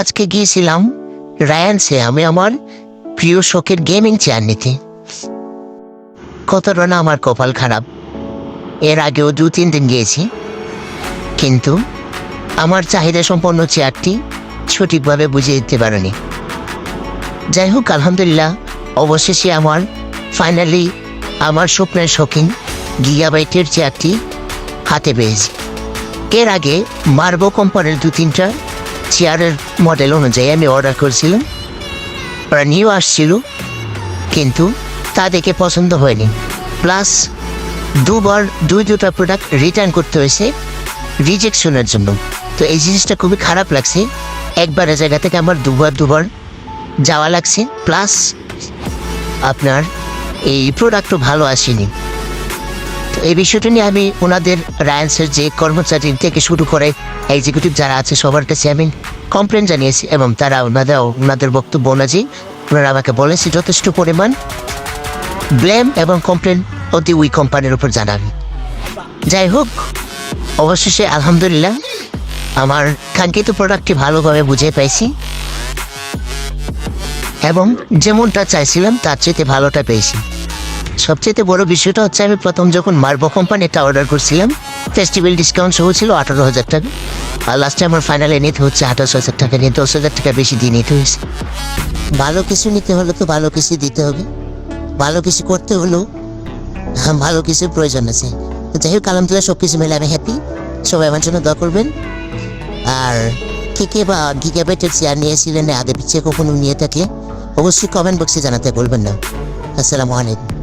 আজকে গিয়েছিলাম রায়ান্সে, আমি আমার প্রিয় শখের গেমিং চেয়ার নিতে। কতটা না আমার কপাল খারাপ। এর আগেও দু তিন দিন গিয়েছি। কিন্তু আমার চাহিদা সম্পন্ন চেয়ারটি সঠিকভাবে বুঝিয়ে দিতে পারেনি। যাই হোক, আলহামদুলিল্লাহ, অবশেষে আমার ফাইনালি আমার স্বপ্নের শখিন গিগাবাইটের চেয়ারটি হাতে পেয়েছি। এর আগে মার্বো কোম্পানির দু তিনটা চেয়ারের মডেল অনুযায়ী আমি অর্ডার করেছিলাম ওরা নিয়েও আসছিল কিন্তু তা দেখে পছন্দ হয়নি প্লাস দুবার দুই দুটা প্রোডাক্ট রিটার্ন করতে হয়েছে রিজেকশনের জন্য তো এই জিনিসটা খুবই খারাপ লাগছে একবারের জায়গা থেকে আমার দুবার দুবার যাওয়া লাগছে প্লাস আপনার এই প্রোডাক্টও ভালো আসেনি এই বিষয়টা নিয়ে আমি ওনাদের রায়ান্সের যে কর্মচারী থেকে শুরু করে এক্সিকিউটিভ যারা আছে সবার কাছে আমি কমপ্লেন জানিয়েছি এবং তারা ওনাদের ওনাদের বক্তব্য অনুযায়ী ওনারা আমাকে বলেছে যথেষ্ট পরিমাণ ব্লেম এবং কমপ্লেন অতি ওই কোম্পানির উপর জানান যাই হোক, অবশেষে আলহামদুলিল্লাহ আমার কাঙ্ক্ষিত প্রোডাক্টটি ভালোভাবে বুঝে পাইছি এবং যেমনটা চাইছিলাম, তার চেয়ে ভালোটা পেয়েছি। সবচেয়ে বড় বিষয়টা হচ্ছে আমি প্রথম যখন মার্বো কোম্পানিটা অর্ডার করছিলাম ফেস্টিভ্যাল ডিসকাউন্ট সহ ছিল আঠারো হাজার টাকা। আর লাস্টে আমার ফাইনালে নিতে হচ্ছে আঠাশ হাজার টাকা নিয়ে দশ হাজার টাকা বেশি দিয়ে নিতে হয়েছে। ভালো কিছু নিতে হলে তো ভালো কিছু দিতে হবে। ভালো কিছু করতে হলেও হ্যাঁ, ভালো কিছু প্রয়োজন আছে। যাই হোক আলহামদুলিল্লাহ সব কিছু মিলে আমি হ্যাপি সবাই আমার জন্য দোয়া করবেন। আর কে কে বা গিগাবাইটের চেয়ার নিয়েছিলেন আগে পিছিয়ে কখনো নিয়ে থাকলে অবশ্যই কমেন্ট বক্সে জানাতে বলবেন না। আসসালামু আলাইকুম।